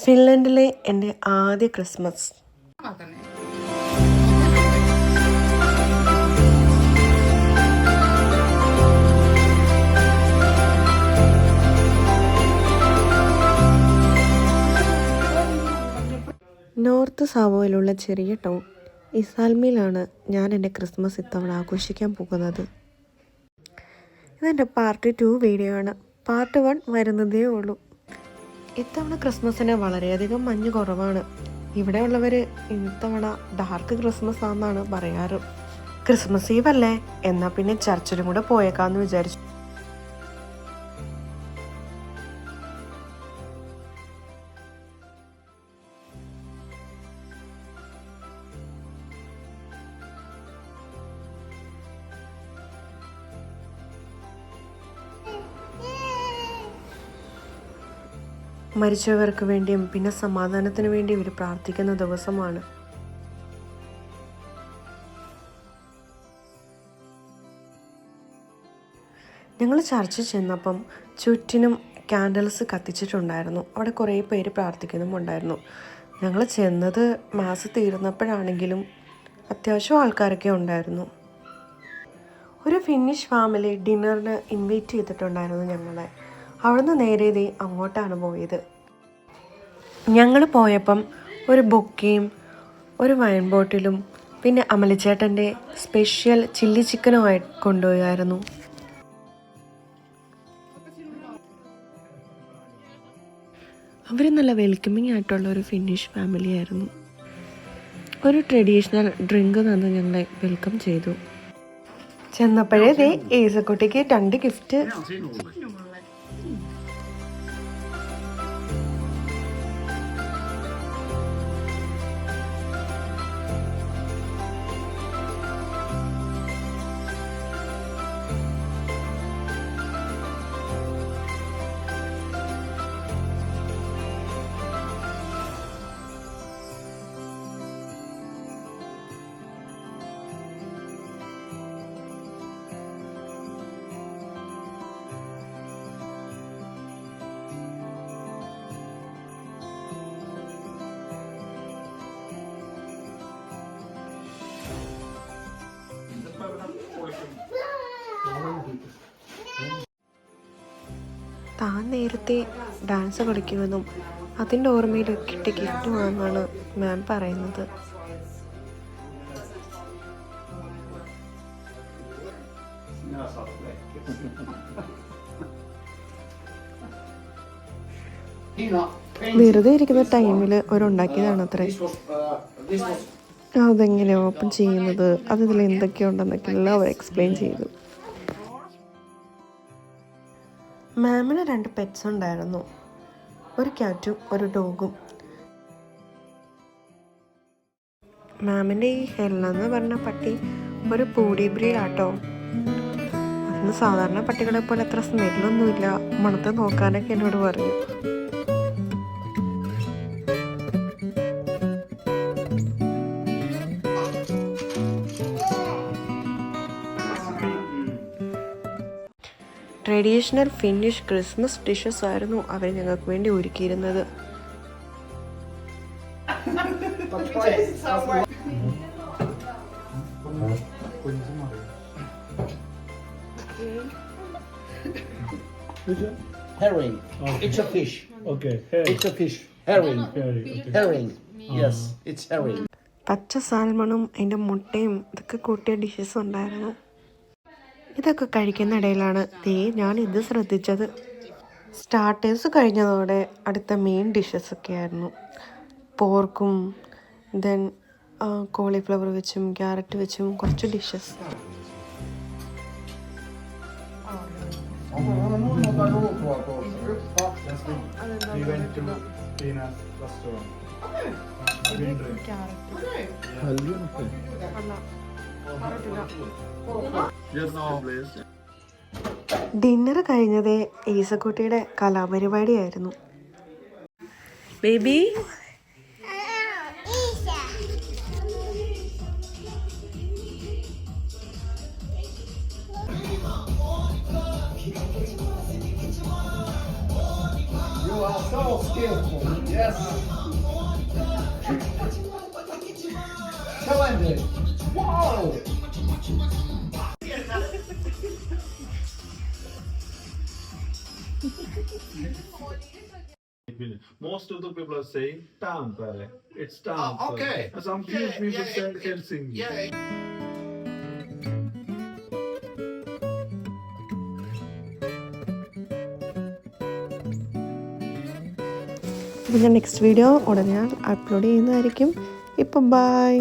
ഫിൻലൻഡിലെ എന്റെ ആദ്യ Christmas. North സാവോയിലുള്ള ചെറിയ ടൗൺ. ഇസാൽമിയിലാണ് ഞാൻ എന്റെ ക്രിസ്മസ് ഇത്തവണ ആഘോഷിക്കാൻ പോകുന്നത്. ഇതെന്റെ പാർട്ട് ടു വീഡിയോ ആണ്. പാർട്ട് വൺ വരുന്നതേ ഉള്ളൂ. ഇത്തവണ ക്രിസ്മസിന് വളരെയധികം മഞ്ഞ് കുറവാണ്. ഇവിടെയുള്ളവർ ഇത്തവണ ഡാർക്ക് ക്രിസ്മസ് ആണെന്നാണ് പറയാറ്. ക്രിസ്മസ് ഈവ് അല്ലേ? എന്നാൽ പിന്നെ ചർച്ചിലും കൂടെ പോയേക്കാന്ന് വിചാരിച്ചു. മരിച്ചവർക്ക് വേണ്ടിയും പിന്നെ സമാധാനത്തിന് വേണ്ടിയും ഇവർ പ്രാർത്ഥിക്കുന്ന ദിവസമാണ്. ഞങ്ങൾ ചർച്ച ചെന്നപ്പം ചുറ്റിനും ക്യാൻഡിൽസ് കത്തിച്ചിട്ടുണ്ടായിരുന്നു. അവിടെ കുറേ പേര് പ്രാർത്ഥിക്കുന്നുമുണ്ടായിരുന്നു. ഞങ്ങൾ ചെന്നത് മാസ് തീർന്നപ്പോഴാണെങ്കിലും അത്യാവശ്യം ആൾക്കാരൊക്കെ ഉണ്ടായിരുന്നു. ഒരു ഫിന്നിഷ് ഫാമിലി ഡിന്നറിന് ഇൻവൈറ്റ് ചെയ്തിട്ടുണ്ടായിരുന്നു ഞങ്ങളെ. അവിടുന്ന് നേരെ ഇതേ അങ്ങോട്ടാണ് പോയത്. ഞങ്ങൾ പോയപ്പം ഒരു ബുക്കിയും ഒരു വൈൻ ബോട്ടിലും പിന്നെ അമലിച്ചേട്ടന്റെ സ്പെഷ്യൽ ചില്ലി ചിക്കനുമായി കൊണ്ടുപോയായിരുന്നു. അവർ നല്ല വെൽക്കമിങ് ആയിട്ടുള്ള ഒരു ഫിന്നിഷ് ഫാമിലി ആയിരുന്നു. ഒരു ട്രഡീഷണൽ ഡ്രിങ്ക് തന്ന് ഞങ്ങളെ വെൽക്കം ചെയ്തു. ചെന്നപ്പോഴേ ദേ ഏസക്കുട്ടിക്ക് രണ്ട് ഗിഫ്റ്റ് താൻ നേരത്തെ ഡാൻസ് കളിക്കുമെന്നും അതിന്റെ ഓർമ്മയിൽ കിട്ടി ഗിഫ്റ്റുമാണെന്നാണ് മാം പറയുന്നത്. വെറുതെ ഇരിക്കുന്ന ടൈമിൽ ഒരുണ്ടാക്കിയതാണ് അത്രേ അതെങ്ങനെ ഓപ്പൺ ചെയ്യുന്നത്? അതിൽ എന്തൊക്കെയുണ്ടെന്നൊക്കെ എല്ലാം അവർ എക്സ്പ്ലെയിൻ ചെയ്തു. മാമിന് രണ്ട് പെറ്റ്സ് ഉണ്ടായിരുന്നു. ഒരു ക്യാറ്റും ഒരു ഡോഗും മാമിന്റെ ഈ ഹെല്ല എന്ന് പറഞ്ഞ പട്ടി ഒരു പൂടി ബ്രീഡ് ആട്ടോ അതിന് സാധാരണ പട്ടികളെ പോലെ അത്ര സ്മെല്ലൊന്നുമില്ല മണത്ത് നോക്കാനൊക്കെ എന്നോട് പറഞ്ഞു. ട്രഡീഷണൽ ഫിന്നിഷ് ക്രിസ്മസ് ഡിഷസ് ആയിരുന്നു അവർ ഞങ്ങൾക്ക് വേണ്ടി ഒരുക്കിയിരുന്നത് Herring. It's a fish. Okay, Herring. It's a fish. Herring. Herring, okay. Herring. Yes, it's herring. പച്ച സാൽമണും അതിന്റെ മുട്ടയും ഇതൊക്കെ കൂട്ടിയ ഡിഷസ് ഉണ്ടായിരുന്നു ഇതൊക്കെ കഴിക്കുന്ന ഇടയിലാണ് ദേ ഞാൻ ഇത് ശ്രദ്ധിച്ചത്. സ്റ്റാർട്ടേഴ്സ് കഴിഞ്ഞതോടെ അടുത്ത മെയിൻ ഡിഷസ് ഒക്കെ ആയിരുന്നു പോർക്കും ദെൻ കോളിഫ്ലവർ വെച്ചും ക്യാരറ്റ് വെച്ചും കുറച്ച് ഡിഷസ് We ഡിന്നർ കഴിഞ്ഞത് ഈസക്കുട്ടിയുടെ കലാപരിപാടിയായിരുന്നു baby Yes. Tell him this. Most of the people are saying Tampere. It's Tampere. Oh, okay. Some few Yeah, people yeah, say yeah, Helsinki. Yeah. അപ്പോൾ ഞാൻ next video ഉടനെ upload ചെയ്യുന്നതായിരിക്കും ഇപ്പം by